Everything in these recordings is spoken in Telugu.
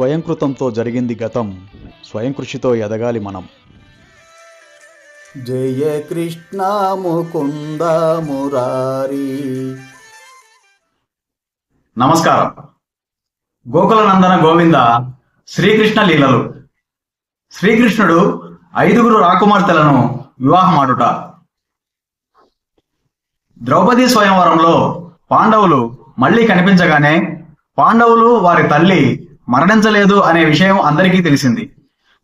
స్వయంకృతంతో జరిగింది గతం. స్వయం కృషితో ఎదగాలి మనం. జయ కృష్ణ ముకుంద మురారి. నమస్కారం. గోకుల నందన గోవింద శ్రీకృష్ణ లీలలు. శ్రీకృష్ణుడు ఐదుగురు రాకుమార్తెలను వివాహమాడుట. ద్రౌపది స్వయంవరంలో పాండవులు మళ్ళీ కనిపించగానే పాండవులు వారి తల్లి మరణించలేదు అనే విషయం అందరికీ తెలిసింది.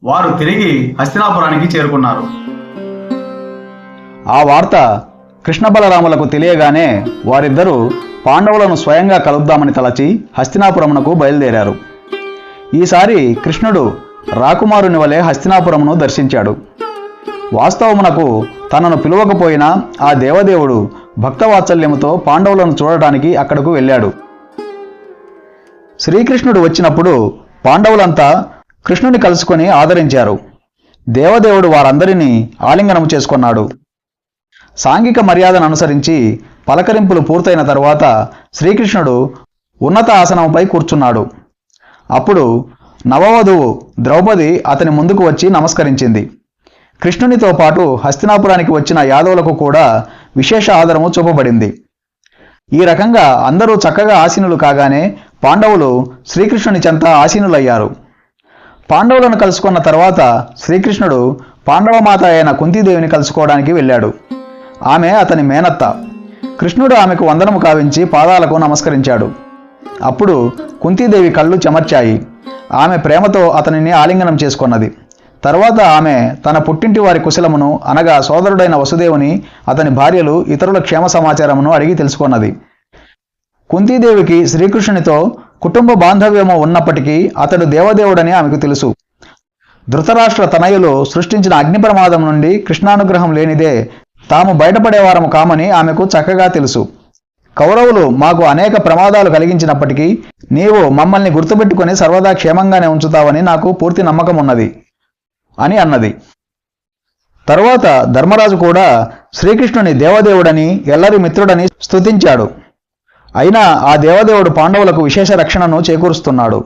వారు తిరిగి హస్తినాపురానికి చేరుకున్నారు. ఆ వార్త కృష్ణ బలరాములకు తెలియగానే వారిద్దరూ పాండవులను స్వయంగా కలుద్దామని తలచి హస్తినాపురమునకు బయలుదేరారు. ఈసారి కృష్ణుడు రాకుమారుని వలె హస్తినాపురమును దర్శించాడు. వాస్తవమునకు తనను పిలువకపోయినా ఆ దేవదేవుడు భక్తవాత్సల్యముతో పాండవులను చూడటానికి అక్కడకు వెళ్ళాడు. శ్రీకృష్ణుడు వచ్చినప్పుడు పాండవులంతా కృష్ణుని కలుసుకొని ఆదరించారు. దేవదేవుడు వారందరినీ ఆలింగనం చేసుకున్నాడు. సాంఘిక మర్యాదను అనుసరించి పలకరింపులు పూర్తయిన తరువాత శ్రీకృష్ణుడు ఉన్నత ఆసనంపై కూర్చున్నాడు. అప్పుడు నవవధువు ద్రౌపది అతని ముందుకు వచ్చి నమస్కరించింది. కృష్ణునితో పాటు హస్తినాపురానికి వచ్చిన యాదవులకు కూడా విశేష ఆదరము చూపబడింది. ఈ రకంగా అందరూ చక్కగా ఆసీనులు కాగానే పాండవులు శ్రీకృష్ణుని చెంత ఆసీనులయ్యారు. పాండవులను కలుసుకున్న తర్వాత శ్రీకృష్ణుడు పాండవమాత అయిన కుంతీదేవిని కలుసుకోవడానికి వెళ్ళాడు. ఆమె అతని మేనత్త. కృష్ణుడు ఆమెకు వందనము కావించి పాదాలకు నమస్కరించాడు. అప్పుడు కుంతీదేవి కళ్ళు చెమర్చాయి. ఆమె ప్రేమతో అతనిని ఆలింగనం చేసుకున్నది. తర్వాత ఆమె తన పుట్టింటి వారి కుశలమును అనగా సోదరుడైన వసుదేవుని అతని భార్యలు ఇతరుల క్షేమ సమాచారమును అడిగి తెలుసుకున్నది. కుంతీదేవికి శ్రీకృష్ణునితో కుటుంబ బాంధవ్యము ఉన్నప్పటికీ అతడు దేవదేవుడని ఆమెకు తెలుసు. ధృతరాష్ట్ర తనయులు సృష్టించిన అగ్ని ప్రమాదం నుండి కృష్ణానుగ్రహం లేనిదే తాము బయటపడేవారము కామని ఆమెకు చక్కగా తెలుసు. కౌరవులు మాకు అనేక ప్రమాదాలు కలిగించినప్పటికీ నీవు మమ్మల్ని గుర్తుపెట్టుకుని సర్వదా క్షేమంగానే ఉంచుతావని నాకు పూర్తి నమ్మకం ఉన్నది అని అన్నది. తరువాత ధర్మరాజు కూడా శ్రీకృష్ణుని దేవదేవుడని ఎల్లరి మిత్రుడని స్తుతించాడు. అయినా ఆ దేవదేవుడు పాండవులకు విశేష రక్షణను చేకూరుస్తున్నాడు.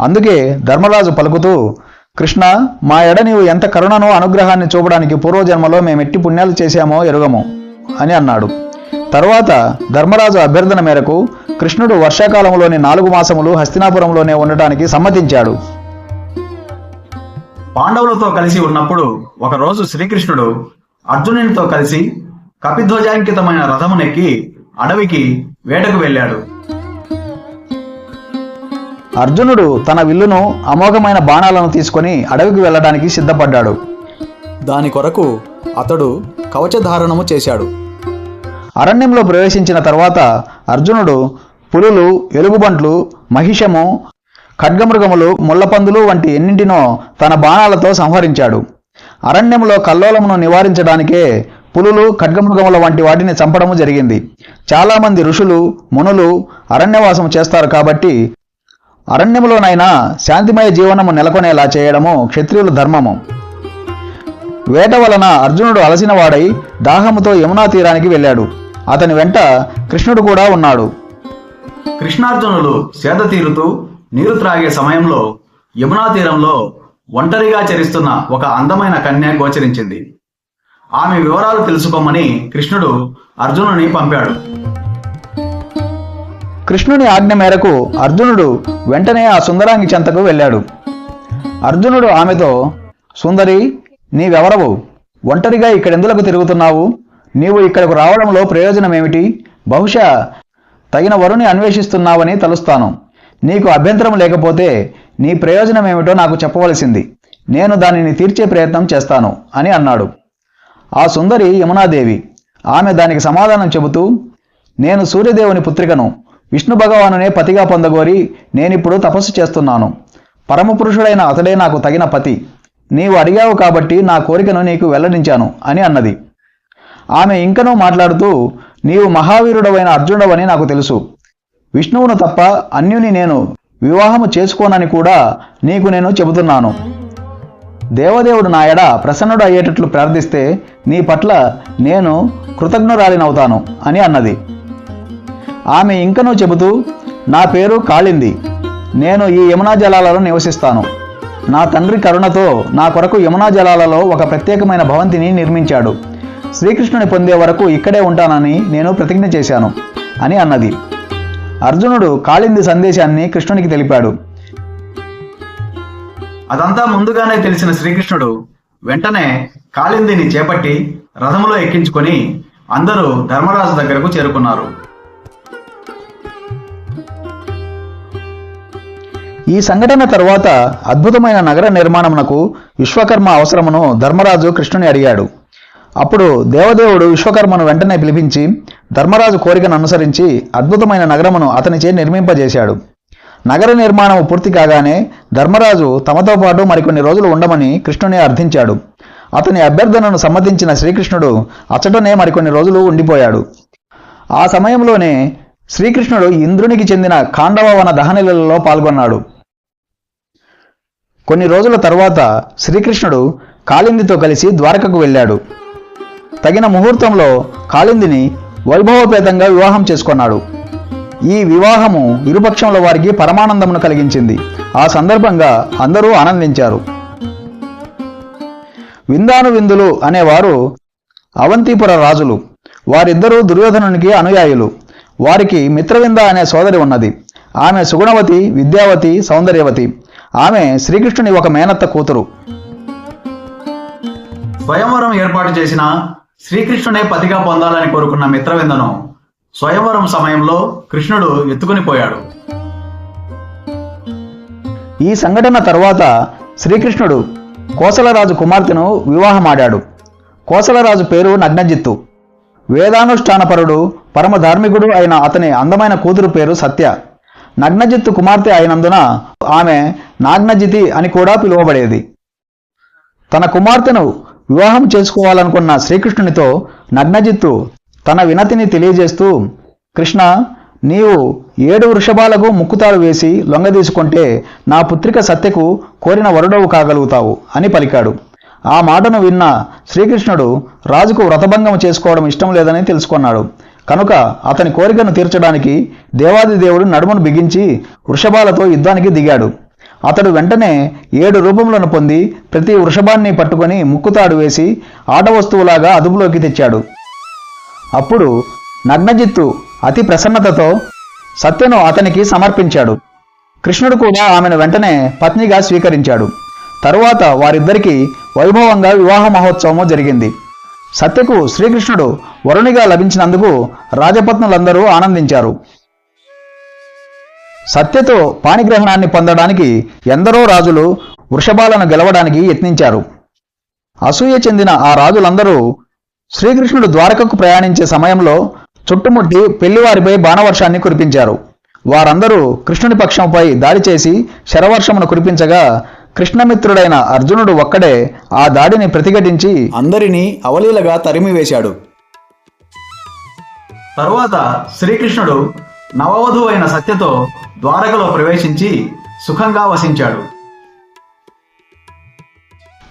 అందుకే ధర్మరాజు పలుకుతూ కృష్ణ మా ఎడ నీవు ఎంత కరుణను అనుగ్రహాన్ని చూపడానికి పూర్వజన్మలో మేమెట్టి పుణ్యాలు చేశామో ఎరుగము అని అన్నాడు. తరువాత ధర్మరాజు అభ్యర్థన మేరకు కృష్ణుడు వర్షాకాలంలోని నాలుగు మాసములు హస్తినాపురంలోనే ఉండటానికి సమ్మతించాడు. పాండవులతో కలిసి ఉన్నప్పుడు ఒకరోజు శ్రీకృష్ణుడు అర్జునునితో కలిసి కపిధ్వజాంకితమైన రథమునెక్కి అడవికి వేటకు వెళ్ళాడు. అర్జునుడు తన విల్లును అమోఘమైన బాణాలను తీసుకొని అడవికి వెళ్ళడానికి సిద్ధపడ్డాడు. దాని కొరకు అతడు కవచధారణము చేశాడు. అరణ్యంలో ప్రవేశించిన తర్వాత అర్జునుడు పులులు ఎలుగుబంట్లు మహిషము ఖడ్గమృగములు ముళ్ళపందులు వంటి ఎన్నింటినో తన బాణాలతో సంహరించాడు. అరణ్యంలో కల్లోలమును నివారించడానికే పులులు ఖడ్గమృగముల వంటి వాటిని చంపడము జరిగింది. చాలామంది ఋషులు మునులు అరణ్యవాసం చేస్తారు కాబట్టి అరణ్యములోనైనా శాంతిమయ జీవనము నెలకొనేలా చేయడము క్షత్రియుల ధర్మము. వేట వలన అర్జునుడు అలసినవాడై దాహముతో యమునా తీరానికి వెళ్ళాడు. అతని వెంట కృష్ణుడు కూడా ఉన్నాడు. కృష్ణార్జునులు సేద తీరుతూ నీరు త్రాగే సమయంలో యమునా తీరంలో ఒంటరిగా చరిస్తున్న ఒక అందమైన కన్య గోచరించింది. ఆమె వివరాలు తెలుసుకోమని కృష్ణుడు అర్జునుని పంపాడు. కృష్ణుని ఆజ్ఞ మేరకు అర్జునుడు వెంటనే ఆ సుందరాంగి చెంతకు వెళ్ళాడు. అర్జునుడు ఆమెతో సుందరి నీవెవరవు? ఒంటరిగా ఇక్కడెందులకు తిరుగుతున్నావు? నీవు ఇక్కడకు రావడంలో ప్రయోజనమేమిటి? బహుశా తగిన వరుని అన్వేషిస్తున్నావని తలుస్తాను. నీకు అభ్యంతరం లేకపోతే నీ ప్రయోజనమేమిటో నాకు చెప్పవలసింది. నేను దానిని తీర్చే ప్రయత్నం చేస్తాను అని అన్నాడు. ఆ సుందరి యమునాదేవి. ఆమె దానికి సమాధానం చెబుతూ నేను సూర్యదేవుని పుత్రికను విష్ణు భగవానునే పతిగా పొందగోరి నేనిప్పుడు తపస్సు చేస్తున్నాను. పరమపురుషుడైన అతడే నాకు తగిన పతి. నీవు అడిగావు కాబట్టి నా కోరికను నీకు వెల్లడించాను అని అన్నది. ఆమె ఇంకనూ మాట్లాడుతూ నీవు మహావీరుడవైన అర్జునుడవని నాకు తెలుసు. విష్ణువును తప్ప అన్యుని నేను వివాహము చేసుకోనని కూడా నీకు నేను చెబుతున్నాను. దేవదేవుడు నా ఎడ ప్రసన్నుడు అయ్యేటట్లు ప్రార్థిస్తే నీ పట్ల నేను కృతజ్ఞురాలినవుతాను అని అన్నది. ఆమె ఇంకనూ చెబుతూ నా పేరు కాళింది. నేను ఈ యమునా జలాలలో నివసిస్తాను. నా తండ్రి కరుణతో నా కొరకు యమునా జలాలలో ఒక ప్రత్యేకమైన భవంతిని నిర్మించాడు. శ్రీకృష్ణుని పొందే వరకు ఇక్కడే ఉంటానని నేను ప్రతిజ్ఞ చేశాను అని అన్నది. అర్జునుడు కాళింది సందేశాన్ని కృష్ణునికి తెలిపాడు. అదంతా ముందుగానే తెలిసిన శ్రీకృష్ణుడు వెంటనే కాళిందిని చేపట్టి రథములో ఎక్కించుకొని అందరూ ధర్మరాజు దగ్గరకు చేరుకున్నారు. ఈ సంఘటన తర్వాత అద్భుతమైన నగర నిర్మాణమునకు విశ్వకర్మ అవసరమును ధర్మరాజు కృష్ణుని అడిగాడు. అప్పుడు దేవదేవుడు విశ్వకర్మను వెంటనే పిలిపించి ధర్మరాజు కోరికను అనుసరించి అద్భుతమైన నగరమును అతనిచే నిర్మింపజేశాడు. నగర నిర్మాణం పూర్తి కాగానే ధర్మరాజు తమతో పాటు మరికొన్ని రోజులు ఉండమని కృష్ణుని అర్థించాడు. అతని అభ్యర్థనను సమ్మతించిన శ్రీకృష్ణుడు అచ్చటనే మరికొన్ని రోజులు ఉండిపోయాడు. ఆ సమయంలోనే శ్రీకృష్ణుడు ఇంద్రునికి చెందిన కాండవవన దహనిలలో పాల్గొన్నాడు. కొన్ని రోజుల తర్వాత శ్రీకృష్ణుడు కాళిందితో కలిసి ద్వారకకు వెళ్ళాడు. తగిన ముహూర్తంలో కాళిందిని వైభవపేతంగా వివాహం చేసుకున్నాడు. ఈ వివాహము ఇరుపక్షముల వారికి పరమానందమును కలిగించింది. ఆ సందర్భంగా అందరూ ఆనందించారు. విందాను విందులు అనేవారు అవంతిపుర రాజులు. వారిద్దరూ దుర్యోధనునికి అనుయాయులు. వారికి మిత్రవింద అనే సోదరి ఉన్నది. ఆమె సుగుణవతి విద్యావతి సౌందర్యవతి. ఆమె శ్రీకృష్ణుని ఒక మేనత్త కూతురు. స్వయంవరం ఏర్పాటు చేసిన శ్రీకృష్ణునే పతిగా పొందాలని కోరుకున్న మిత్రవిందను స్వయంవరం సమయంలో కృష్ణుడు ఎత్తుకుని పోయాడు. ఈ సంఘటన తర్వాత శ్రీకృష్ణుడు కోసలరాజు కుమార్తెను వివాహమాడాడు. కోసలరాజు పేరు నగ్నజిత్తు. వేదానుష్ఠానపరుడు పరమ ధార్మికుడు అయిన అతని అందమైన కూతురు పేరు సత్య. నగ్నజిత్తు కుమార్తె అయినందున ఆమె నాగ్నజితి అని కూడా పిలువబడేది. తన కుమార్తెను వివాహం చేసుకోవాలనుకున్న శ్రీకృష్ణునితో నగ్నజిత్తు తన వినతిని తెలియజేస్తూ కృష్ణ నీవు ఏడు వృషభాలకు ముక్కుతాడు వేసి లొంగదీసుకుంటే నా పుత్రిక సత్యకు కోరిన వరుడవు కాగలుగుతావు అని పలికాడు. ఆ మాటను విన్న శ్రీకృష్ణుడు రాజుకు వ్రతభంగం చేసుకోవడం ఇష్టం లేదని తెలుసుకున్నాడు. కనుక అతని కోరికను తీర్చడానికి దేవాది దేవుడు నడుమును బిగించి వృషభాలతో యుద్ధానికి దిగాడు. అతడు వెంటనే ఏడు రూపములను పొంది ప్రతి వృషభాన్ని పట్టుకొని ముక్కుతాడు వేసి ఆట వస్తువులాగా అదుపులోకి తెచ్చాడు. అప్పుడు నగ్నజిత్తు అతి ప్రసన్నతతో సత్యను అతనికి సమర్పించాడు. కృష్ణుడు కూడా ఆమెను వెంటనే పత్నిగా స్వీకరించాడు. తరువాత వారిద్దరికీ వైభవంగా వివాహ మహోత్సవము జరిగింది. సత్యకు శ్రీకృష్ణుడు వరుణిగా లభించినందుకు రాజపత్నులందరూ ఆనందించారు. సత్యతో పాణిగ్రహణాన్ని పొందడానికి ఎందరో రాజులు వృషభాలను గెలవడానికి యత్నించారు. అసూయ చెందిన ఆ రాజులందరూ శ్రీకృష్ణుడు ద్వారకకు ప్రయాణించే సమయంలో చుట్టుముట్టి పెళ్ళివారిపై బాణవర్షాన్ని కురిపించారు. వారందరూ కృష్ణుని పక్షంపై దాడి చేసి శరవర్షమును కురిపించగా కృష్ణమిత్రుడైన అర్జునుడు ఒక్కడే ఆ దాడిని ప్రతిఘటించి అందరినీ అవలీలగా తరిమివేశాడు. తరువాత శ్రీకృష్ణుడు నవవధు అయిన సత్యతో ద్వారకలో ప్రవేశించి సుఖంగా వసించాడు.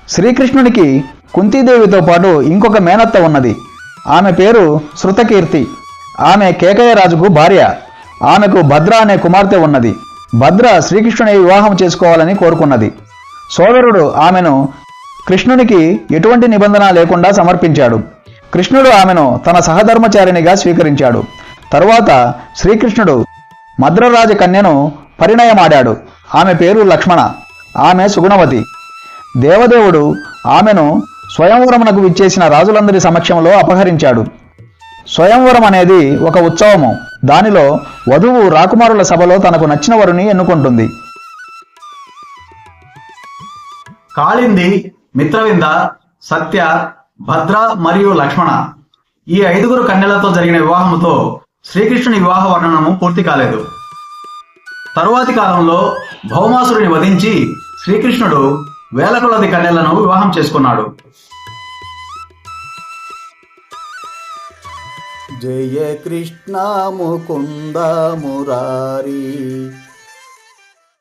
శ్రీకృష్ణునికి కుంతీదేవితో పాటు ఇంకొక మేనత్త ఉన్నది. ఆమె పేరు శృతకీర్తి. ఆమె కేకయ్య రాజుకు భార్య. ఆమెకు భద్ర అనే కుమార్తె ఉన్నది. భద్ర శ్రీకృష్ణుని వివాహం చేసుకోవాలని కోరుకున్నది. సోదరుడు ఆమెను కృష్ణునికి ఎటువంటి నిబంధన లేకుండా సమర్పించాడు. కృష్ణుడు ఆమెను తన సహధర్మచారిణిగా స్వీకరించాడు. తరువాత శ్రీకృష్ణుడు మద్రరాజ కన్యను పరిణయమాడాడు. ఆమె పేరు లక్ష్మణ. ఆమె సుగుణవతి. దేవదేవుడు ఆమెను స్వయంవరమునకు విచ్చేసిన రాజులందరి సమక్షంలో అపహరించాడు. స్వయంవరం అనేది ఒక ఉత్సవము. దానిలో వధువు రాకుమారుల సభలో తనకు నచ్చిన వరుని ఎన్నుకుంటుంది. కాళింది మిత్రవింద సత్య భద్ర మరియు లక్ష్మణ ఈ ఐదుగురు కన్యలతో జరిగిన వివాహముతో శ్రీకృష్ణుని వివాహ వర్ణనము పూర్తి కాలేదు. తరువాతి కాలంలో భౌమాసురుని వధించి శ్రీకృష్ణుడు వేల కొలది కన్యలను వివాహం చేసుకున్నాడు. జయ కృష్ణ ముకుంద